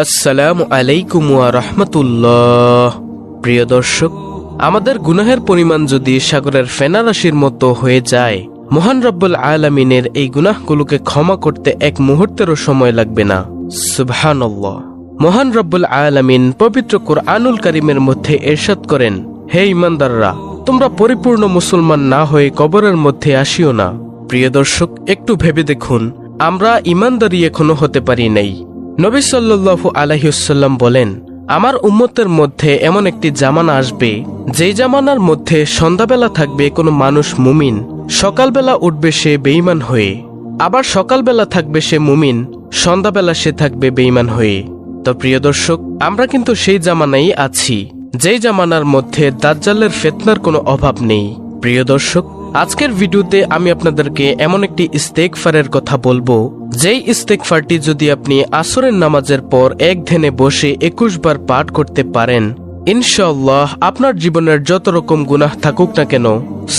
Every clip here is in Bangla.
আসসালামু আলাইকুম ওয়া রাহমাতুল্লাহ। প্রিয় দর্শক, আমাদের গুনাহের পরিমাণ যদি সাগরের ফেনারাশির মতো হয়ে যায়, মহান রব্বুল আলামিনের এই গুনাহগুলোকে ক্ষমা করতে এক মুহূর্তেরও সময় লাগবে না। সুবহানাল্লাহ। মহান রব্বুল আলামিন পবিত্র কোরআনুল কারিমের মধ্যে এরশাদ করেন, হে ইমানদাররা তোমরা পরিপূর্ণ মুসলমান না হয়ে কবরের মধ্যে আসিও না। প্রিয় দর্শক, একটু ভেবে দেখুন, আমরা ইমানদারি এখনও হতে পারি নাই। নবী সাল্লু আলহিউসাল্লাম বলেন, আমার উম্মতের মধ্যে এমন একটি জামানা আসবে, যেই জামানার মধ্যে সন্ধ্যাবেলা থাকবে কোনো মানুষ মুমিন, সকালবেলা উঠবে সে বেঈমান হয়ে, আবার সকালবেলা থাকবে সে মুমিন, সন্ধ্যাবেলা সে থাকবে বেঈমান হয়ে। তো প্রিয় দর্শক, আমরা কিন্তু সেই জামানাই আছি, যেই জামানার মধ্যে দাজ্জালের ফেতনার কোনো অভাব নেই। প্রিয় দর্শক আজকের ভিডিওতে আমি আপনাদেরকে এমন একটি ইস্তেকফারের কথা বলব। যেই ইস্তেকফারটি যদি আপনি আসরের নামাজের পর এক ধ্যানে বসে একুশ বার পাঠ করতে পারেন ইনশাল্লাহ আপনার জীবনের যত রকম গুনাহ থাকুক না কেন,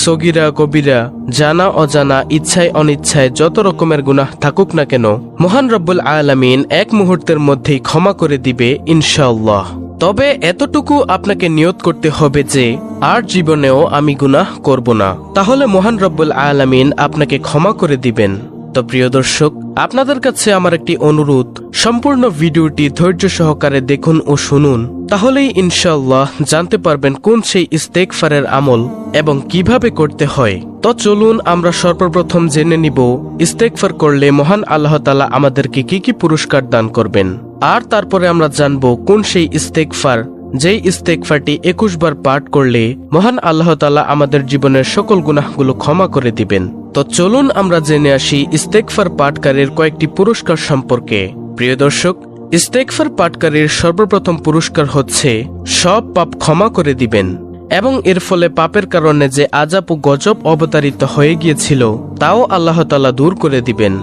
সগিরা, কবিরা, জানা, অজানা, ইচ্ছায়, অনিচ্ছায় যত রকমের গুনাহ থাকুক না কেন, মহান রব্বুল আলামিন এক মুহূর্তের মধ্যেই ক্ষমা করে দিবে ইনশাল্লাহ তবে এতটুকু আপনাকে নিয়ত করতে হবে যে, আর জীবনেও আমি গুনাহ করব না। তাহলে মহান রব্বুল আলামিন আপনাকে ক্ষমা করে দিবেন। তো প্রিয় দর্শক, আপনাদের কাছে আমার একটি অনুরোধ, সম্পূর্ণ ভিডিওটি ধৈর্য সহকারে দেখুন ও শুনুন, তাহলেই ইনশাল্লাহ জানতে পারবেন কোন সেই ইস্তেকফারের আমল এবং কীভাবে করতে হয়। তো চলুন আমরা সর্বপ্রথম জেনে নিব ইস্তেকফার করলে মহান আল্লাহ তালা আমাদেরকে কি কি পুরস্কার দান করবেন। আর তারপরে আমরা জানব কোন সেই ইস্তেকফার যেই ইস্তেকফারটি একুশ বার পাঠ করলে মহান আল্লাহ তালা আমাদের জীবনের সকল গুনাহগুলো ক্ষমা করে দিবেন। তো চলুন আমরা জেনে আসি ইস্তেকফার পাঠকারীর কয়েকটি পুরস্কার সম্পর্কে। প্রিয় দর্শক ইস্তেকফার পাঠকারীর সর্বপ্রথম পুরস্কার হচ্ছে সব পাপ ক্ষমা করে দিবেন। এবং এর ফলে পাপের কারণে যে আজাব ও গজব অবতারিত হয়ে গিয়েছিল, তাও আল্লাহ তালা দূর করে দিবেন।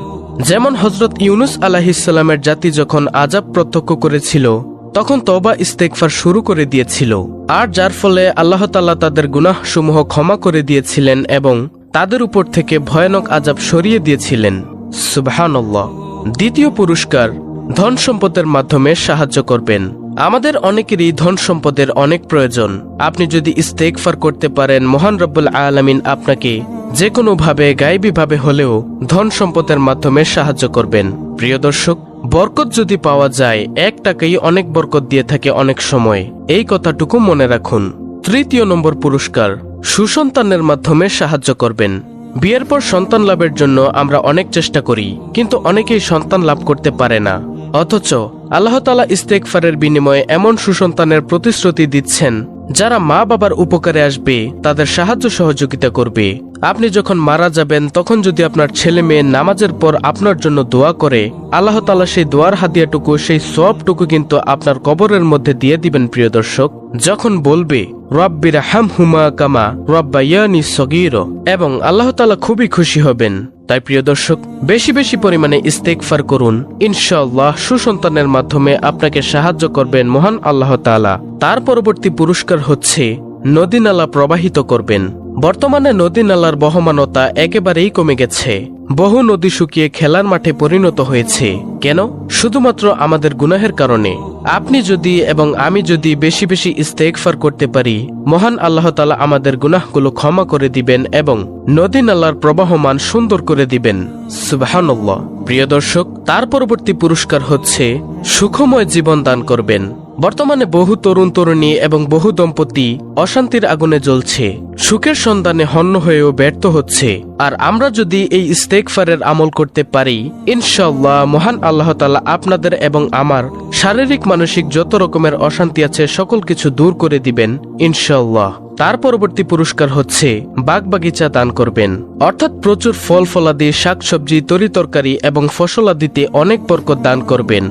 যেমন হজরত ইউনুস আলাহিসাল্লামের জাতি যখন আজাব প্রত্যক্ষ করেছিল, তখন তবা ইস্তেকফার শুরু করে দিয়েছিল। আর যার ফলে আল্লাহ তাল্লাহ তাদের গুনাহসমূহ ক্ষমা করে দিয়েছিলেন এবং তাদের উপর থেকে ভয়ানক আজাব সরিয়ে দিয়েছিলেন। সুবাহান্লাহ দ্বিতীয় পুরস্কার ধন সম্পদের মাধ্যমে সাহায্য করবেন। আমাদের অনেকেরই ধন সম্পদের অনেক প্রয়োজন। আপনি যদি ইস্তেকফার করতে পারেন, মহান রব্বুল আলামিন আপনাকে যে কোনোভাবে গায়েবীভাবে হলেও ধন সম্পদের মাধ্যমে সাহায্য করবেন। প্রিয় দর্শক, বরকত যদি পাওয়া যায়, এক টাকাই অনেক বরকত দিয়ে থাকে অনেক সময়। এই কথাটুকু মনে রাখুন। তৃতীয় নম্বর পুরস্কার, সুসন্তানের মাধ্যমে সাহায্য করবেন। বিয়ের পর সন্তান লাভের জন্য আমরা অনেক চেষ্টা করি, কিন্তু অনেকেই সন্তান লাভ করতে পারে না। অথচ আল্লাহ তালা ইস্তেকফারের বিনিময়ে এমন সুসন্তানের প্রতিশ্রুতি দিচ্ছেন, যারা মা বাবার উপকারে আসবে, তাদের সাহায্য সহযোগিতা করবে। আপনি যখন মারা যাবেন, তখন যদি আপনার ছেলে মেয়ে নামাজের পর আপনার জন্য দোয়া করে, আল্লাহ তালা সেই দোয়ার হাতিয়াটুকু, সেই সবটুকু কিন্তু আপনার কবরের মধ্যে দিয়ে দিবেন, প্রিয় দর্শক। যখন বলবে রব্বির হাম হুমা কামা রব্বাইয়ানি সগির এবং আল্লাহ তালা খুবই খুশি হবেন। তাই প্রিয় দর্শক, বেশি বেশি পরিমাণে ইস্তেকফার করুন। ইনশাল্লাহ সুসন্তানের মাধ্যমে আপনাকে সাহায্য করবেন মহান আল্লাহ তালা তার পরবর্তী পুরস্কার হচ্ছে নদী নালা প্রবাহিত করবেন। বর্তমানে নদী নালার বহমানতা একেবারেই কমে গেছে। বহু নদী শুকিয়ে খেলার মাঠে পরিণত হয়েছে। কেন? শুধুমাত্র আমাদের গুনাহের কারণে। আপনি যদি এবং আমি যদি বেশি বেশি ইস্তেকফার করতে পারি, মহান আল্লাহ তালা আমাদের গুনাহগুলো ক্ষমা করে দিবেন এবং নদী নালার প্রবাহমান সুন্দর করে দিবেন। সুবাহান্লাহ প্রিয় দর্শক, তার পরবর্তী পুরস্কার হচ্ছে সুখময় জীবন দান করবেন। বর্তমানে বহু তরুণ তরুণী এবং বহু দম্পতি অশান্তির আগুনে জ্বলছে। সুখের সন্ধানে হন্য হয়েও ব্যর্থ হচ্ছে। আর আমরা যদি এই ইস্তেকফারের আমল করতে পারি ইনশাল্লাহ মহান আল্লাহ তালা আপনাদের এবং আমার শারীরিক, মানসিক যত রকমের অশান্তি আছে সকল কিছু দূর করে দিবেন ইনশাল্লাহ তার পরবর্তী পুরস্কার হচ্ছে বাগবাগিচা দান করবেন। অর্থাৎ প্রচুর ফল ফলাদি, শাকসবজি তরিতরকারি এবং ফসলাদিতে অনেক বরকত দান করবেন।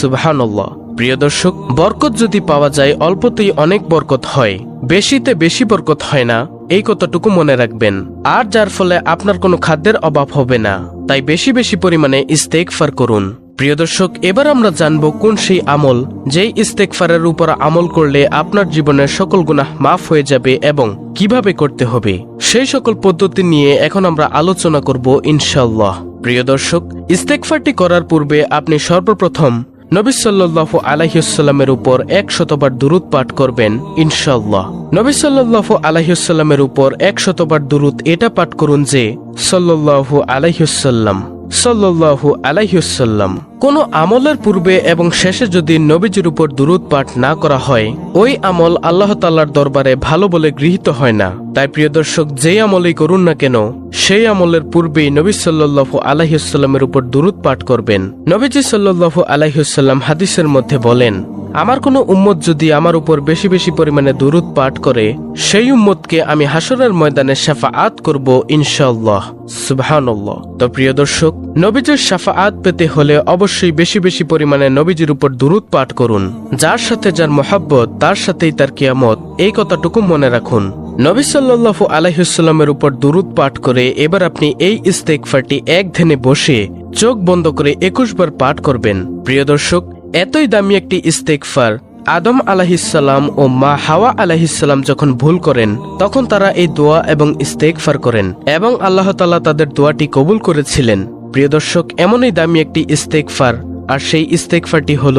সুবহানাল্লাহ। প্রিয় দর্শক, বরকত যদি পাওয়া যায়, অল্পতেই অনেক বরকত হয়। বেশিতে বেশি বরকত হয় না। এই কথাটুকু মনে রাখবেন। আর যার ফলে আপনার কোনো খাদ্যের অভাব হবে না। তাই বেশি বেশি পরিমাণে ইস্তেকফার করুন। প্রিয় দর্শক, এবার আমরা জানব কোন সেই আমল যেই ইস্তেকফারের উপর আমল করলে আপনার জীবনের সকল গুনাহ মাফ হয়ে যাবে এবং কীভাবে করতে হবে? সেই সকল পদ্ধতি নিয়ে এখন আমরা আলোচনা করব ইনশাল্লাহ প্রিয় দর্শক ইস্তেকফারটি করার পূর্বে আপনি সর্বপ্রথম নবী সাল্লাহ আলাইসাল্লামের উপর এক শতবার দুরুদ পাঠ করবেন ইনশাল্লাহ নবী সাল্লাহ আলাইসাল্লামের উপর এক শতবার দুরুদ এটা পাঠ করুন যে, সাল্লাল্লাহু আলাইসাল্লাম সাল্লাল্লাহু আলাইসাল্লাম কোন আমলের পূর্বে এবং শেষে যদি নবীজির উপর দুরুদ পাঠ না করা হয়, ওই আমল আল্লাহ তাল্লার দরবারে ভালো বলে গৃহীত হয় না। তাই প্রিয় দর্শক, যেই আমলই করুন না কেন, সেই আমলের পূর্বেই নবী সাল্লাল্লাহু আলাইসাল্লামের উপর দুরুদ পাঠ করবেন। নবীজি সাল্লাল্লাহু আলাইসাল্লাম হাদিসের মধ্যে বলেন, আমার কোনো উম্মত যদি আমার উপর বেশি বেশি পরিমাণে দুরুদ পাঠ করে, সেই উম্মতকে আমি হাসরের ময়দানে সাফাআত করব ইনশাআল্লাহ। সুবহানাল্লাহ। তো প্রিয় দর্শক, নবীজির সাফাআত পেতে হলে অবশ্যই বেশি বেশি পরিমাণে নবীজির উপর দুরুদ পাঠ করুন। যার সাথে যার মহাব্বত, তার সাথেই তার কিয়ামত। এই কথাটুকু মনে রাখুন। নবী সাল্লাল্লাহু আলাইসাল্লামের উপর দুরুদ পাঠ করে এবার আপনি এই ইস্তেকফারটি এক ধ্যানে বসে চোখ বন্ধ করে একুশ বার পাঠ করবেন। প্রিয় দর্শক, এতই দামি একটি ইস্তেকফার আদম আলাহিসাল্লাম ও মা হাওয়া আলাহিসাল্লাম যখন ভুল করেন, তখন তারা এই দোয়া এবং ইস্তেকফার করেন এবং আল্লাহ তাদের দোয়াটি কবুল করেছিলেন। প্রিয় দর্শক, এমনই দামি একটি ইস্তেকফার আর সেই ইস্তেকফারটি হল,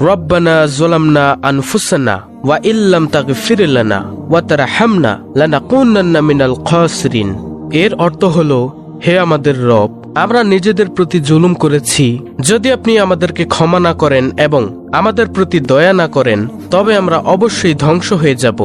রব্বানা জোলামনা আনফুসানা ওয়া ইল্লাম তাগফির লানা ওয়া তারহামনা লানাকুনান্না মিনাল খাসরিন। এর অর্থ হল, হে আমাদের রব, আমরা নিজেদের প্রতি জুলুম করেছি। যদি আপনি আমাদেরকে ক্ষমা না করেন এবং আমাদের প্রতি দয়া না করেন, তবে আমরা অবশ্যই ধ্বংস হয়ে যাব।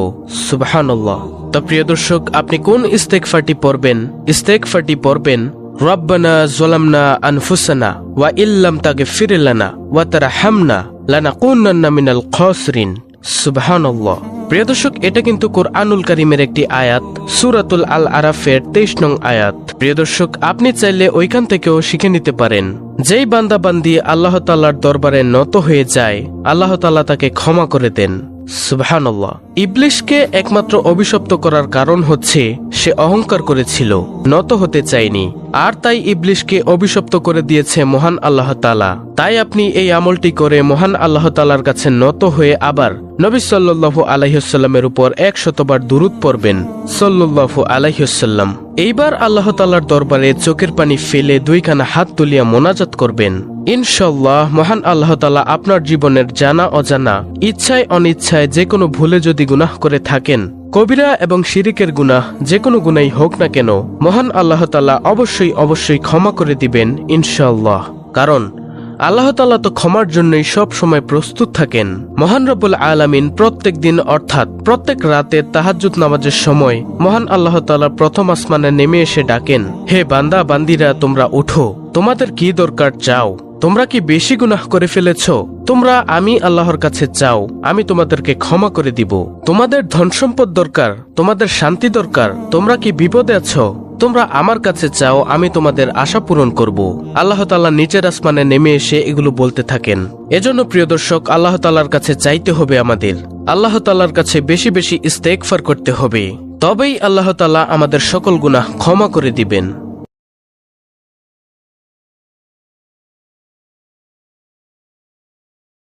সুবহানাল্লাহ। তো প্রিয় দর্শক, আপনি কোন ইস্তেকফারটি পড়বেন? ইস্তেকফারটি পড়বেন রব্বানা জলামনা আনফুসানা ওয়া ইল্লাম তাগে ফিরিলানা ওয়া তারা হামনা লানা কুন্নান্না মিনাল খসরিন। সুবহানাল্লাহ। প্রিয় দর্শক, এটা কিন্তু কোরআনুল কারিমের একটি আয়াত, সুরাতুল আল আরাফের তেইশ নং আয়াত। প্রিয় দর্শক, আপনি চাইলে ওইখান থেকেও শিখে নিতে পারেন। যেই বান্দা বান্দি আল্লাহ তাল্লার দরবারে নত হয়ে যায়, আল্লাহ তাল্লাহ তাকে ক্ষমা করে দেন। সুবহানাল্লাহ। ইবলিশকে একমাত্র অভিশপ্ত করার কারণ হচ্ছে, সে অহংকার করেছিল, নত হতে চায়নি। আর তাই ইবলিশকে অভিশপ্ত করে দিয়েছে মহান আল্লাহ তালা তাই আপনি এই আমলটি করে মহান আল্লাহ তালার কাছে নত হয়ে আবার নবী সাল্লাল্লাহু আলাইসাল্লামের উপর এক শতবার দুরুদ পড়বেন। সাল্লাল্লাহু আলাইসাল্লাম এইবার আল্লাহ তালার দরবারে চোখের পানি ফেলে দুইখানা হাত তুলিয়া মোনাজাত করবেন। ইনশাল্লাহ মহান আল্লাহ তালা আপনার জীবনের জানা অজানা, ইচ্ছায় অনিচ্ছায় যে কোনো ভুলে যদি গুনাহ করে থাকেন, কবিরা এবং শিরিকের গুনাহ যে কোনো গুনাই হোক না কেন, মহান আল্লাহ তালা অবশ্যই অবশ্যই ক্ষমা করে দিবেন ইনশাল্লাহ কারণ আল্লাহ তাল্লাহ তো ক্ষমার জন্যই সব সময় প্রস্তুত থাকেন। মহান রব্বুল আলামিন প্রত্যেক দিন অর্থাৎ প্রত্যেক রাতে তাহাজ্জুদ নামাজের সময় মহান আল্লাহ তাল্লাহ প্রথম আসমানে নেমে এসে ডাকেন, হে বান্দা, বান্দিরা, তোমরা উঠো। তোমাদের কি দরকার চাও? তোমরা কি বেশি গুনাহ করে ফেলেছ? তোমরা আমি আল্লাহর কাছে চাও, আমি তোমাদেরকে ক্ষমা করে দিব। তোমাদের ধন সম্পদ দরকার, তোমাদের শান্তি দরকার, তোমরা কি বিপদে আছো? তোমরা আমার কাছে চাও, আমি তোমাদের আশা পূরণ করব। আল্লাহ তাল্লাহ নিচের আসমানে নেমে এসে এগুলো বলতে থাকেন। এজন্য প্রিয় দর্শক, আল্লাহ তাল্লার কাছে চাইতে হবে আমাদের। আল্লাহ তাল্লার কাছে বেশি বেশি ইস্তেকফার করতে হবে। তবেই আল্লাহ তাল্লাহ আমাদের সকল গুনাহ ক্ষমা করে দিবেন।